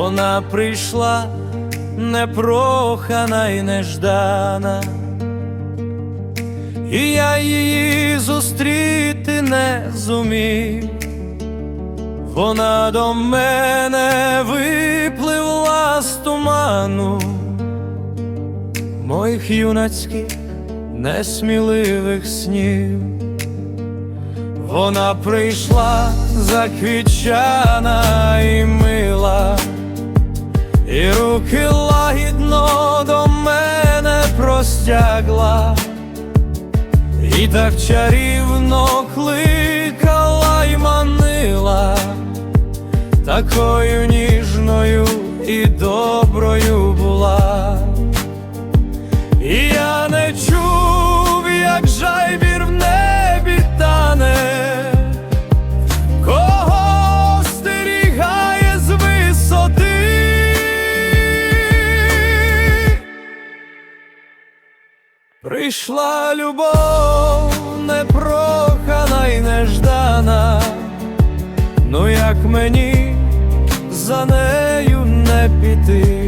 вона прийшла непрохана і неждана, і я її зустріти не зумів. Вона до мене випливла з туману моїх юнацьких несміливих снів. Вона прийшла заквічана і мила, простягла, і так чарівно кликала й манила, такою ніжною і доброю Прийшла любов непрохана й неждана, ну як мені за нею не піти.